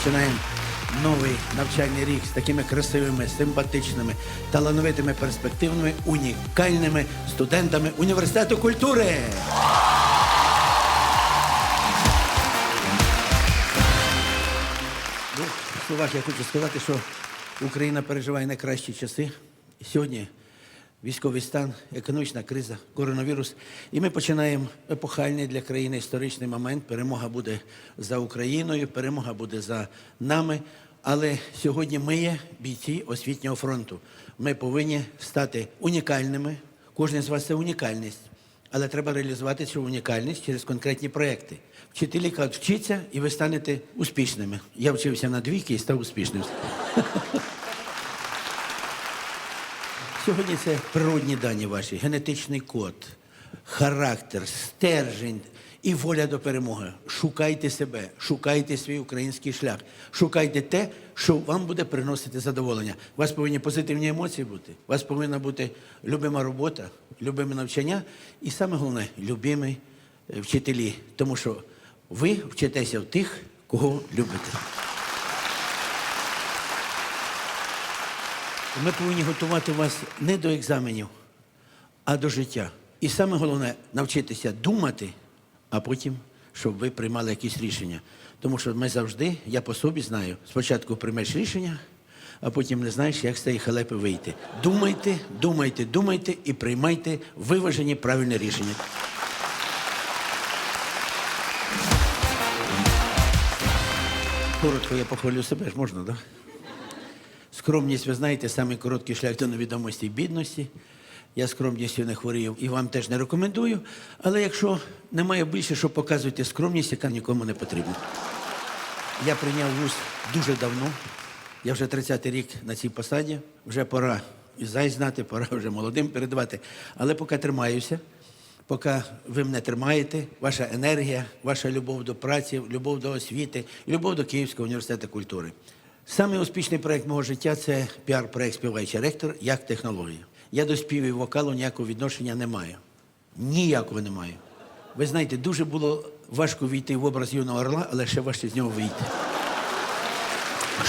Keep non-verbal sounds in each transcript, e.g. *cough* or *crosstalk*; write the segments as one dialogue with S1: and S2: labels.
S1: починаємо новий навчальний рік з такими красивими, симпатичними, талановитими, перспективними, унікальними студентами університету культури. Ну, в я хочу сказати, що Україна переживає найкращі часи. Сьогодні військовий стан, економічна криза, коронавірус. І ми починаємо епохальний для країни історичний момент. Перемога буде за Україною, перемога буде за нами. Але сьогодні ми є бійці освітнього фронту. Ми повинні стати унікальними. Кожен з вас це унікальність. Але треба реалізувати цю унікальність через конкретні проекти. Вчителі кажуть, вчіться, і ви станете успішними. Я вчився на двійки і став успішним. *laughs* Сьогодні це природні дані ваші, генетичний код, характер, стержень і воля до перемоги. Шукайте себе, шукайте свій український шлях, шукайте те, що вам буде приносити задоволення. У вас повинні позитивні емоції бути, у вас повинна бути любима робота, любиме навчання і саме головне любимі е, вчителі, тому що ви вчитеся в тих, кого любите. Ми повинні готувати вас не до екзаменів, а до життя. І саме головне навчитися думати, а потім, щоб ви приймали якісь рішення. Тому що ми завжди, я по собі знаю, спочатку приймеш рішення, а потім не знаєш, як з цієї халепи вийти. Думайте, думайте, думайте і приймайте виважені правильне рішення. Коротко я похвалю себе ж можна, так? Да? Скромність, ви знаєте, самий короткий шлях до невідомості і бідності. Я скромністю не хворію і вам теж не рекомендую. Але якщо немає більше, що показуйте скромність, яка нікому не потрібна. Я прийняв вуз дуже давно. Я вже 30-й рік на цій посаді. Вже пора і зай знати, пора вже молодим передавати. Але поки тримаюся, поки ви мене тримаєте, ваша енергія, ваша любов до праці, любов до освіти, любов до Київського університету культури. Самий успішний проект мого життя це піар-проект співаючий ректор як технологія. Я до співу і вокалу ніякого відношення не маю. Ніякого не маю. Ви знаєте, дуже було важко війти в образ юного орла, але ще важче з нього вийти.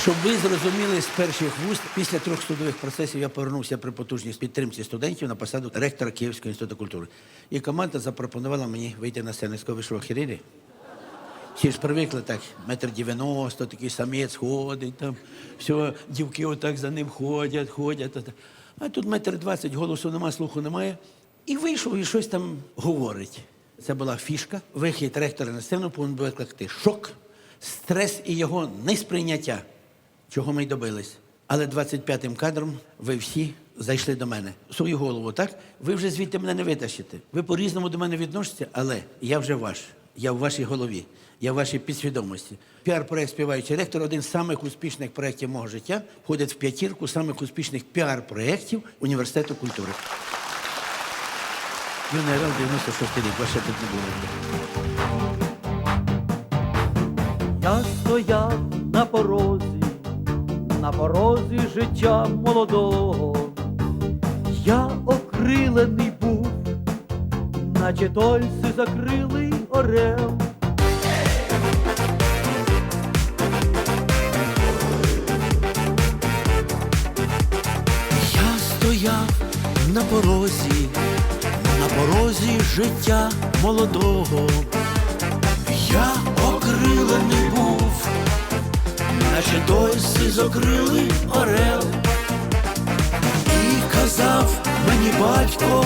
S1: Щоб ви зрозуміли з перших вуст, після трьох судових процесів я повернувся при потужній підтримці студентів на посаду ректора Київського інституту культури. І команда запропонувала мені вийти на сцену. Сказав, «Ви що, хірілі? Всі ж привикли так, метр дев'яносто, такий самець ходить там, все, дівки отак за ним ходять, ходять. А, а тут метр двадцять, голосу нема, слуху немає. І вийшов і щось там говорить. Це була фішка. Вихід ректора на сцену повинен був викликати шок, стрес і його несприйняття, чого ми й добились. Але 25-м кадром ви всі зайшли до мене. Свою голову, так? Ви вже звідти мене не витащите. Ви по-різному до мене відносите, але я вже ваш. Я в вашій голові, я в вашій підсвідомості. Піар-проект співаючий ректор один з самих успішних проєктів мого життя входить в п'ятірку самих успішних піар-проєктів університету культури. Юний Орел 96 рік, ваше тут не було.
S2: Я стояв на порозі, на порозі життя молодого. Я окрилений наче тольси закрилий орел.
S3: Я стояв на порозі, на порозі життя молодого. Я окрилений був, наче той сизокрилий орел. І казав мені батько,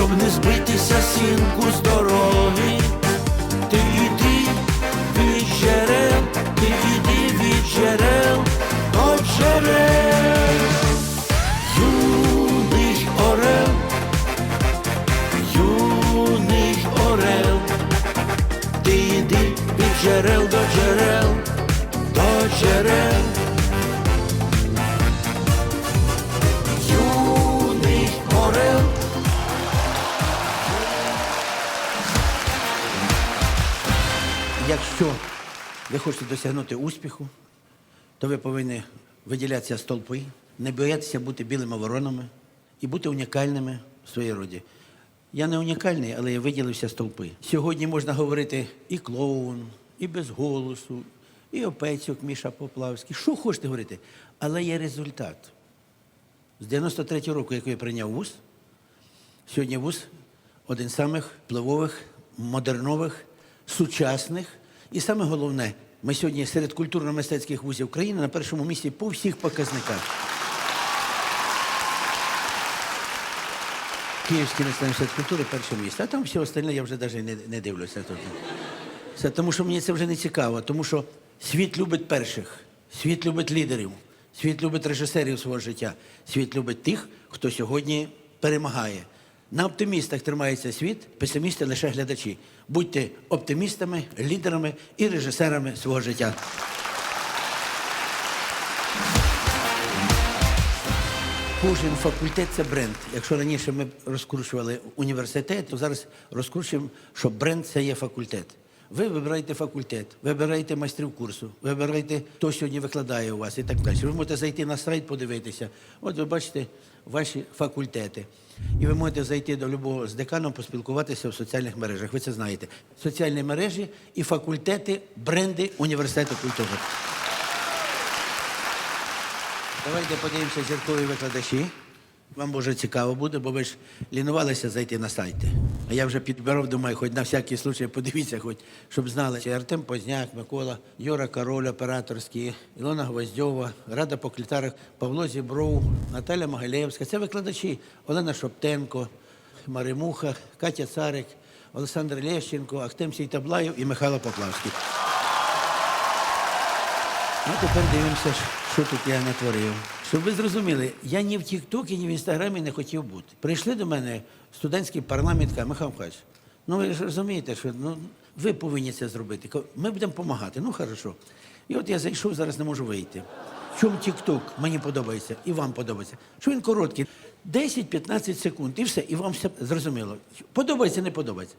S3: щоб не збитися сінку з дороги.
S1: Ви хочете досягнути успіху, то ви повинні виділятися з толпи, не боятися бути білими воронами і бути унікальними в своїй роді. Я не унікальний, але я виділився з толпи. Сьогодні можна говорити і клоун, і без голосу, і Опецюк, Міша Поплавський. Що хочете говорити? Але є результат. З 93-го року, як я прийняв вуз, сьогодні вуз один з самих впливових, модернових, сучасних. І саме головне, ми сьогодні серед культурно-мистецьких вузів України на першому місці по всіх показниках. Київський національний університет культури перше місце, а там все остальне я вже навіть не, не дивлюся тут. Це тому, що мені це вже не цікаво, тому що світ любить перших, світ любить лідерів, світ любить режисерів свого життя, світ любить тих, хто сьогодні перемагає. На оптимістах тримається світ, песимісти лише глядачі. Будьте оптимістами, лідерами і режисерами свого життя. Кожен факультет це бренд. Якщо раніше ми розкручували університет, то зараз розкручуємо, що бренд це є факультет. Ви вибираєте факультет, вибираєте майстрів курсу, вибираєте, хто сьогодні викладає у вас і так далі. Ви можете зайти на сайт, подивитися. От ви бачите ваші факультети. І ви можете зайти до любого з деканом, поспілкуватися в соціальних мережах. Ви це знаєте. Соціальні мережі і факультети, бренди університету культури. Давайте подивимося зіркові викладачі. Вам може цікаво буде, бо ви ж лінувалися зайти на сайти. А я вже підбирав, думаю, хоч на всякий случай подивіться, хоч, щоб знали. Це Артем Позняк, Микола, Юра Король, операторський, Ілона Гвоздьова, Рада Поклітарик, Павло Зібров, Наталя Могилєвська. Це викладачі Олена Шоптенко, Маримуха, Катя Царик, Олександр Лещенко, Ахтем Сійтаблаєв і Михайло Поплавський. Ну, тепер дивимося, що тут я натворив. Щоб ви зрозуміли, я ні в Тіктокі, ні в Інстаграмі не хотів бути. Прийшли до мене студентський парламент, каже, Михайло Михайлович, ну ви ж розумієте, що ну, ви повинні це зробити. Ми будемо допомагати. Ну, хорошо. І от я зайшов, зараз не можу вийти. Чому Тікток мені подобається і вам подобається? Що він короткий. 10-15 секунд, і все, і вам все зрозуміло. Подобається, не подобається.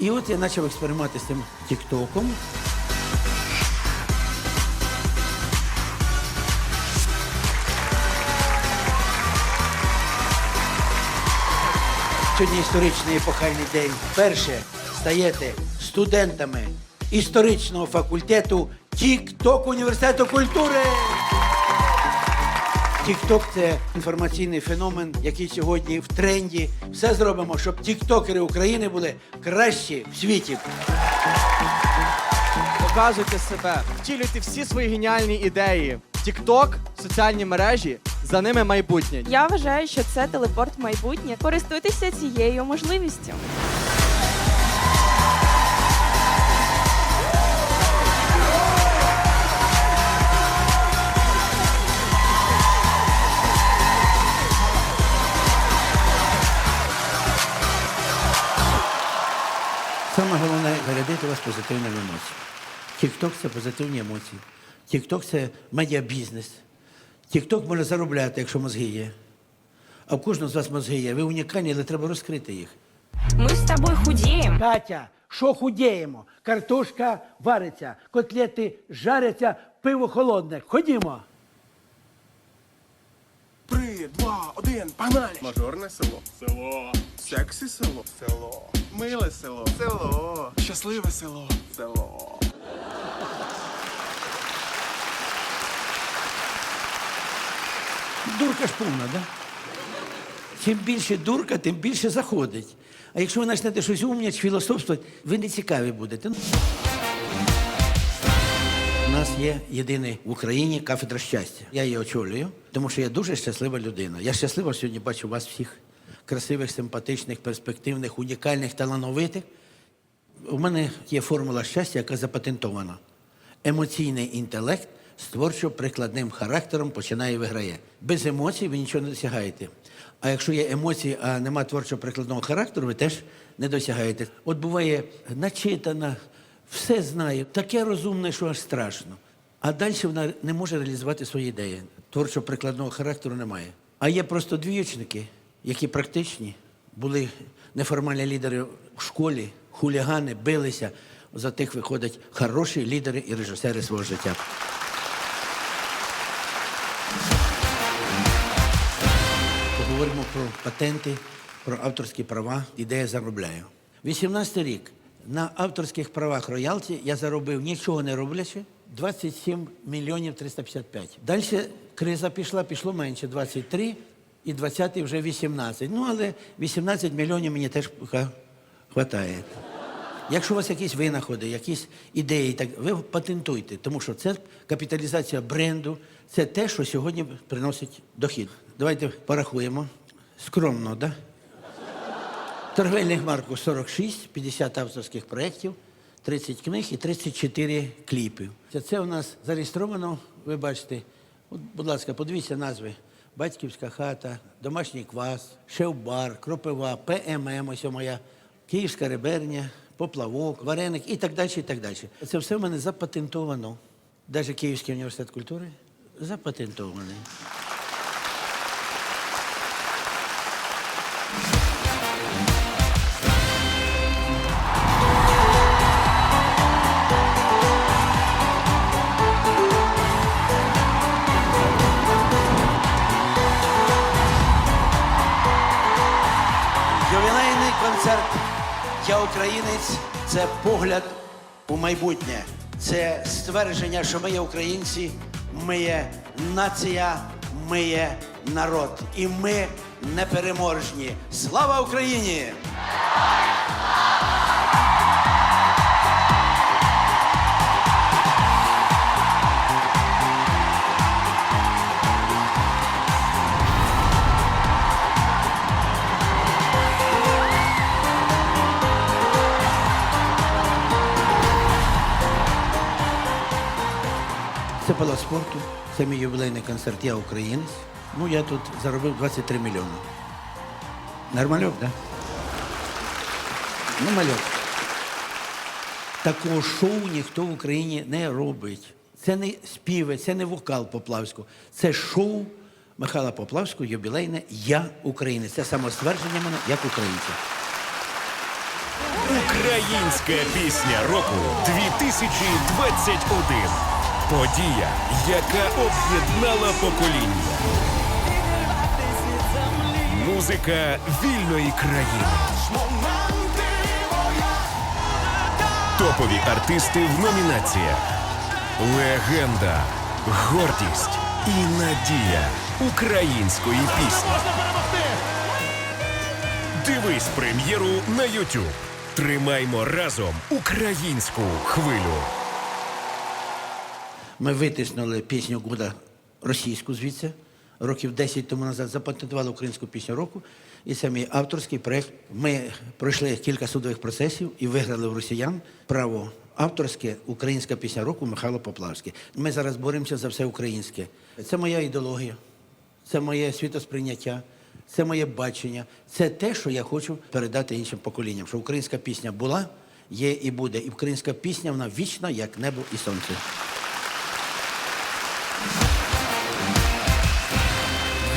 S1: І от я почав експерименти з цим Тіктоком. Сьогодні історичний епохальний день. Перше стаєте студентами історичного факультету Тік-Ток університету культури. Тік-Ток це інформаційний феномен, який сьогодні в тренді. Все зробимо, щоб тіктокери України були кращі в світі.
S4: Показуйте себе, втілюйте всі свої геніальні ідеї. Тікток, соціальні мережі, за ними майбутнє.
S5: Я вважаю, що це телепорт в майбутнє. Користуйтеся цією можливістю.
S1: Саме головне зарядити вас позитивними емоціями. Тікток це позитивні емоції. Тікток це медіабізнес. Тікток може заробляти, якщо мозги є. А в кожного з вас мозги є. Ви унікальні, але треба розкрити їх.
S6: Мы с тобой худеем.
S7: Катя, що худіємо? Картошка вариться, котлети жаряться, пиво холодне. Ходімо.
S8: Три, два, один, погнали! Мажорне село. Село. Сексі село. Село. Миле село. Село. Щасливе село. Село.
S1: Дурка ж повна, да? Чим більше дурка, тим більше заходить. А якщо ви почнете щось умнять, філософствувати, ви не цікаві будете. Ну. У нас є єдиний в Україні кафедра щастя. Я її очолюю, тому що я дуже щаслива людина. Я щаслива сьогодні бачу вас всіх красивих, симпатичних, перспективних, унікальних, талановитих. У мене є формула щастя, яка запатентована. Емоційний інтелект з творчо-прикладним характером починає і виграє. Без емоцій ви нічого не досягаєте. А якщо є емоції, а нема творчо-прикладного характеру, ви теж не досягаєте. От буває начитана, все знає, таке розумне, що аж страшно. А далі вона не може реалізувати свої ідеї. Творчо-прикладного характеру немає. А є просто двіючники, які практичні, були неформальні лідери в школі, хулігани, билися. За тих виходять хороші лідери і режисери свого життя. Поговоримо про патенти, про авторські права і де я заробляю. 18 рік на авторських правах роялті я заробив нічого не роблячи 27 мільйонів 355. Далі криза пішла, пішло менше 23 і 20 вже 18. Ну, але 18 мільйонів мені теж хватає. Якщо у вас якісь винаходи, якісь ідеї, так ви патентуйте, тому що це капіталізація бренду, це те, що сьогодні приносить дохід. Давайте порахуємо. Скромно. Да? Торговельних марку 46, 50 авторських проєктів, 30 книг і 34 кліпи. Це, у нас зареєстровано, ви бачите. От, будь ласка, подивіться назви. Батьківська хата, домашній квас, шеф-бар, кропива, ПММ, ось моя, Київська реберня, поплавок, вареник і так далі. і так далі. Це все в мене запатентовано. Навіть Київський університет культури запатентований. Концерт Я українець це погляд у майбутнє. Це ствердження, що ми є українці, ми є нація, ми є народ. І ми непереможні. Слава Україні! Це палац спорту, це мій ювілейний концерт Я українець. Ну, я тут заробив 23 мільйони. Нормальок, так? Да? Ну, мальок. Такого шоу ніхто в Україні не робить. Це не співи, це не вокал Поплавського. Це шоу Михайла Поплавського, юбілейне Я українець. Це самоствердження мене як українця.
S9: Українська пісня року 2021. Подія, яка об'єднала покоління. Музика вільної країни. Топові артисти в номінаціях. Легенда, гордість і надія української пісні. Дивись прем'єру на YouTube. Тримаймо разом українську хвилю.
S1: Ми витиснули пісню Гуда російську звідси. Років 10 тому назад запатентували українську пісню року. І це мій авторський проєкт. Ми пройшли кілька судових процесів і виграли в росіян право авторське українська пісня року Михайло Поплавський. Ми зараз боремося за все українське. Це моя ідеологія, це моє світосприйняття, це моє бачення. Це те, що я хочу передати іншим поколінням. Що українська пісня була, є і буде. І українська пісня вона вічна, як небо і сонце.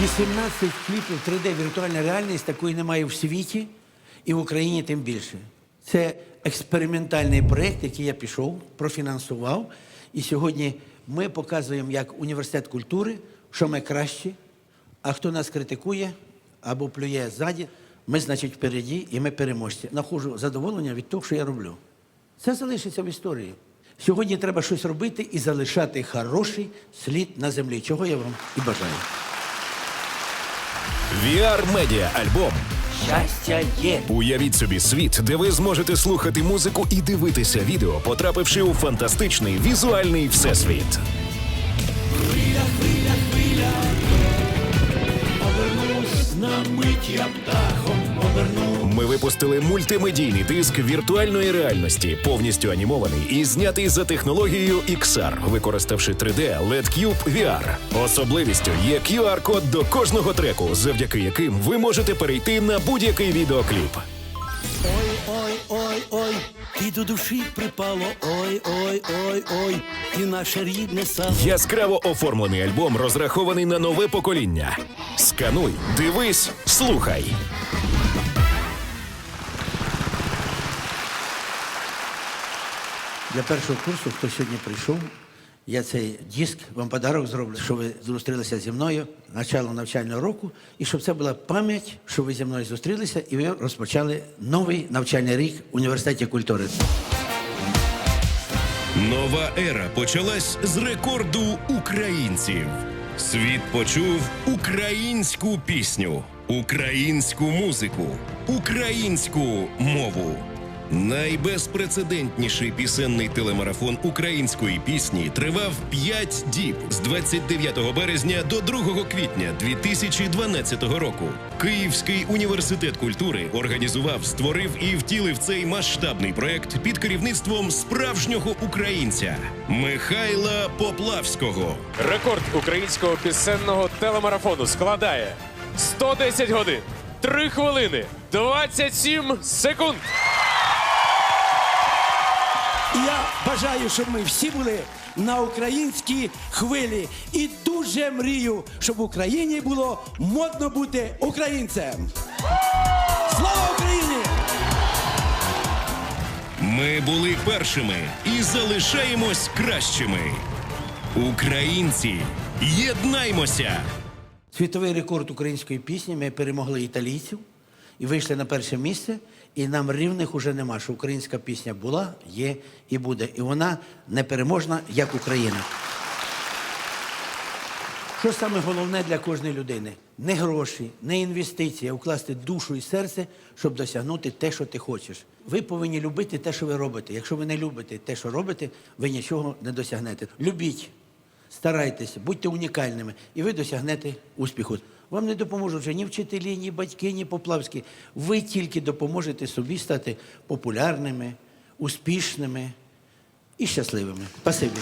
S1: 18 кліпів 3D віртуальна реальність такої немає в світі і в Україні тим більше. Це експериментальний проєкт, який я пішов, профінансував. І сьогодні ми показуємо як університет культури, що ми кращі, а хто нас критикує або плює ззаді, ми, значить, впереді і ми переможці. Нахожу задоволення від того, що я роблю. Це залишиться в історії. Сьогодні треба щось робити і залишати хороший слід на землі, чого я вам і бажаю.
S9: VR Media альбом.
S1: Щастя є.
S9: Уявіть собі світ, де ви зможете слухати музику і дивитися відео, потрапивши у фантастичний візуальний всесвіт. Ми випустили мультимедійний диск віртуальної реальності, повністю анімований і знятий за технологією XR, використавши 3D LED Cube VR. Особливістю є QR-код до кожного треку, завдяки яким ви можете перейти на будь-який відеокліп.
S3: Ой, ой, ой, і до душі припало. Ой, ой, ой, ой, і наше рідне сало.
S9: Яскраво оформлений альбом розрахований на нове покоління. Скануй, дивись, слухай.
S1: Для першого курсу, хто сьогодні прийшов, я цей диск вам подарок зроблю, що ви зустрілися зі мною начало навчального року, і щоб це була пам'ять, що ви зі мною зустрілися, і ви розпочали новий навчальний рік в університеті культури.
S9: Нова ера почалась з рекорду українців. Світ почув українську пісню, українську музику, українську мову. Найбезпрецедентніший пісенний телемарафон української пісні тривав 5 діб з 29 березня до 2 квітня 2012 року. Київський університет культури організував, створив і втілив цей масштабний проект під керівництвом справжнього українця Михайла Поплавського.
S10: Рекорд українського пісенного телемарафону складає 110 годин, 3 хвилини, 27 секунд.
S3: І я бажаю, щоб ми всі були на українській хвилі. І дуже мрію, щоб в Україні було модно бути українцем. Слава Україні!
S9: Ми були першими і залишаємось кращими. Українці, єднаймося!
S1: Світовий рекорд української пісні ми перемогли італійців і вийшли на перше місце. І нам рівних уже нема, що українська пісня була, є і буде. І вона непереможна, як Україна. Що саме головне для кожної людини? Не гроші, не інвестиції, а вкласти душу і серце, щоб досягнути те, що ти хочеш. Ви повинні любити те, що ви робите. Якщо ви не любите те, що робите, ви нічого не досягнете. Любіть, старайтеся, будьте унікальними, і ви досягнете успіху. Вам не допоможуть вже ні вчителі, ні батьки, ні поплавські. Ви тільки допоможете собі стати популярними, успішними і щасливими. Спасибі.